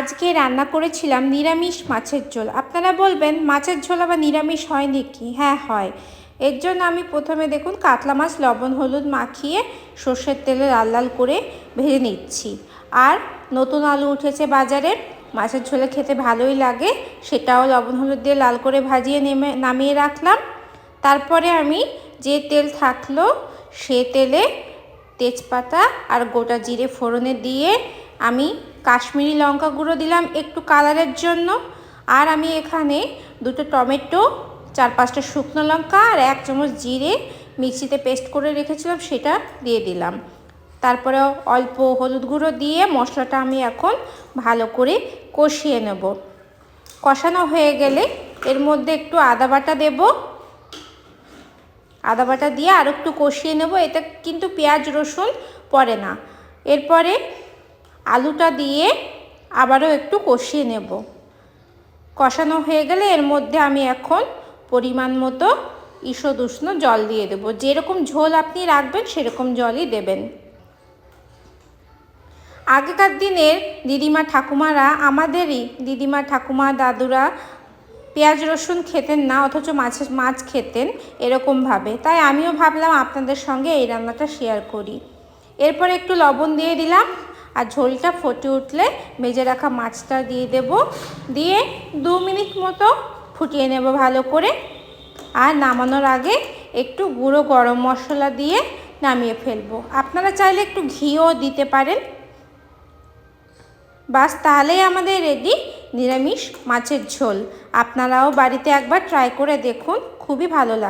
আজকে রান্না করেছিলাম নিরামিষ মাছের ঝোল। আপনারা বলবেন, মাছের ঝোল আবার নিরামিষ হয় নাকি? হ্যাঁ হয়। এর জন্য আমি প্রথমে দেখুন, কাতলা মাছ, লবণ, হলুদ মাখিয়ে সর্ষের তেলে লাল লাল করে ভেজে নিচ্ছি। আর নতুন আলু উঠেছে বাজারে, মাছের ঝোলে খেতে ভালোই লাগে, সেটাও লবণ, হলুদ দিয়ে লাল করে ভাজিয়ে নেমে, নামিয়ে রাখলাম। তারপরে আমি যে তেল থাকল, সে তেলে তেজপাতা আর গোটা জিরে ফোড়নে দিয়ে আমি কাশ্মীরি লঙ্কা গুঁড়ো দিলাম একটু কালারের জন্য। আর আমি এখানে দুটো টমেটো, চার পাঁচটা শুকনো লঙ্কা আর এক চামচ জিরে মিক্সিতে পেস্ট করে রেখেছিলাম, সেটা দিয়ে দিলাম। তারপরে অল্প হলুদ গুঁড়ো দিয়ে মশলাটা আমি এখন ভালো করে কষিয়ে নেব। কষানো হয়ে গেলে এর মধ্যে একটু আদা বাটা দেবো। আদা বাটা দিয়ে আর একটু কষিয়ে নেব, এতে কিন্তু পেঁয়াজ রসুন পড়ে না। এরপরে আলুটা দিয়ে আবারও একটু কষিয়ে নেব। কষানো হয়ে গেলে এর মধ্যে আমি এখন পরিমাণ মতো ঈষদ উষ্ণ জল দিয়ে দেবো। যেরকম ঝোল আপনি রাখবেন, সেরকম জলই দেবেন। আগেকার দিনের দিদিমা ঠাকুমারা আমাদেরই দিদিমা ঠাকুমা দাদুরা পেঁয়াজ রসুন খেতেন না, অথচ মাছের মাছ খেতেন এরকমভাবে। তাই আমিও ভাবলাম আপনাদের সঙ্গে এই রান্নাটা শেয়ার করি। এরপর একটু লবণ দিয়ে দিলাম। আর ঝোলটা ফুটে উঠলে মেজে রাখা মাছটা দিয়ে দেব। দিয়ে দু মিনিট মতো ফুটিয়ে নেব ভালো করে। আর নামানোর আগে একটু গুঁড়ো গরম মশলা দিয়ে নামিয়ে ফেলব। আপনারা চাইলে একটু ঘিও দিতে পারেন। বাস তাহলেই আমাদের রেডি নিরামিষ মাছের ঝোল। আপনারাও বাড়িতে একবার ট্রাই করে দেখুন, খুবই ভালো লাগে